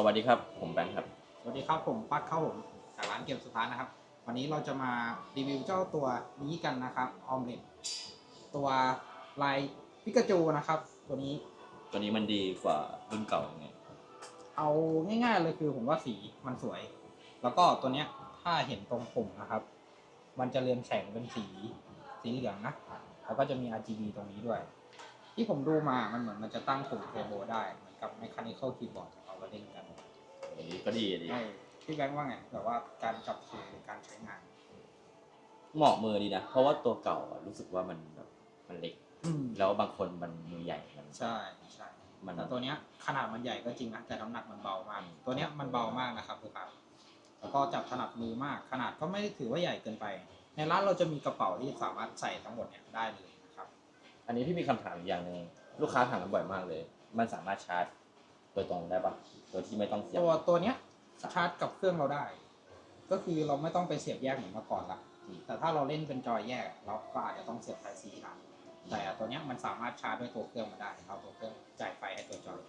สวัสดีครับ ผมแบงค์ครับ สวัสดีครับผมปักเข้าผมจากร้านเกมสตาร์ทนะครับ วันนี้เราจะมารีวิวเจ้าตัวนี้กันนะครับออมเล็ตตัวลายปิกาจูนะครับ ตัวนี้ตัวนี้มันดีกว่ารุ่นเก่ายังไงเอาง่ายๆเลยคือผมว่าสีมันสวย แล้วก็ตัวเนี้ยถ้าเห็นตรงปุ่มนะครับ มันจะเรืองแสงเป็นสีสีเหลืองนะแล้วก็จะมี RGB ตรงนี้ด้วย ที่ผมดูมามันเหมือนมันจะตั้งปุ่มเทอร์โบได้เหมือน กับ Mechanical Keyboard ที่เราเล่นกันอันนี้ก็ดีดีใช่พี่แบงค์ว่าไงแบบว่าการจับสูหรือการใช้งาน เหมาะมือดีนะ เพราะว่าตัวเก่าอะรู้สึกว่ามันแบบมันเล็กอืมแล้วบางคนมันมือใหญ่มัน ใช่ใช่มัน แต่ตัวเนี้ยขนาดมันใหญ่ก็จริงนะแต่น้ำหนักมันเบามาก ตัวเนี้ยมันเบามากนะครับทุกครับแล้วก็จับถนัดมือมากขนาดก็ไม่ได้ถือว่าใหญ่เกินไป ในร้านเราจะมีกระเป๋าที่สามารถใส่ทั้งหมดเนี่ยได้เลยนะครับ อันนี้พี่มีคำถามอีกอย่างหนึ่งลูกค้าถามกันบ่อยมากเลย มันสามารถชาร์จโดยตรงได้ปะโดยที่ไม่ต้องเสียบตัวตัวเนี้ยชาร์จกับเครื่องเราได้ ก็คือเราไม่ต้องไปเสียบแยกเหมือนเมื่อก่อนละแต่ถ้าเราเล่นเป็นจอยแยก เราก็อาจจะต้องเสียบไฟซีชาร์จแต่ตัวเนี้ยมันสามารถชาร์จด้วยตัวเครื่องมาได้เอาตัวเครื่องจ่ายไฟให้ตัวจอย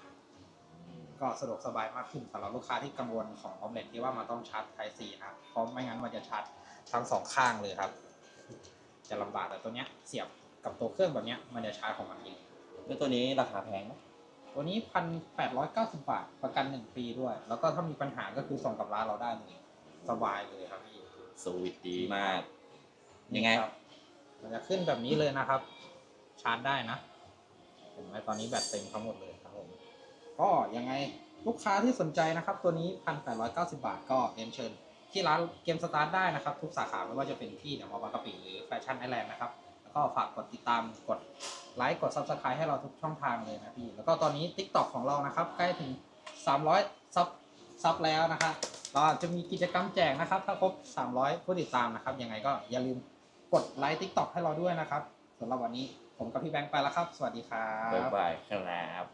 อืมก็สะดวกสบายมากขึ้นสำหรับลูกค้าที่กังวลของออมเล็ตที่ว่ามันต้องชาร์จไทซีนะครับเพราะไม่งั้นมันจะชาร์จทั้งสองข้างเลยครับ จะลำบากแต่ตัวเนี้ยเสียบกับตัวเครื่องแบบเนี้ยมันจะชาร์จของมันเองแล้วตัวนี้ราคาแพงไหม ตัวนี้พันแปดร้อยเก้าสิบาทประกันหนึ่งปีด้วย แล้วก็ถ้ามีปัญหาก็คือส่งกับร้านเราได้เลยสบายเลยครับพี่สวิตดีมาก ยังไง ครับมันจะขึ้นแบบนี้เลยนะครับ ชาร์จได้นะเห็นไหมตอนนี้แบตเต็มทั้งหมดเลยครับผมก็ยังไงลูกค้าที่สนใจนะครับ ตัวนี้พันแปดร้อยเก้าสิบาท ก็เรียนเชิญ ที่ร้านเกมสตาร์ทได้นะครับ ทุกสาขาไม่ว่าจะเป็นที่เดอะมอลล์บางกะปิหรือแฟชั่นไอแลนด์นะครับแล้วก็ฝากกดติดตามกด ไลค์กด Subscribe ให้เราทุกช่องทางเลยนะพี่ แล้วก็ตอนนี้ TikTok ของเรานะครับ ใกล้ถึง 300 ซับซับแล้วนะครับเราอาจจะมีกิจกรรมแจกนะครับ ถ้าครบ 300 ผู้ติดตามนะครับ ยังไงก็อย่าลืมกดไลค์ TikTok ให้เราด้วยนะครับสำหรับวันนี้ผมกับพี่แบงค์ไปแล้วครับ สวัสดีครับ บ๊ายบายครับ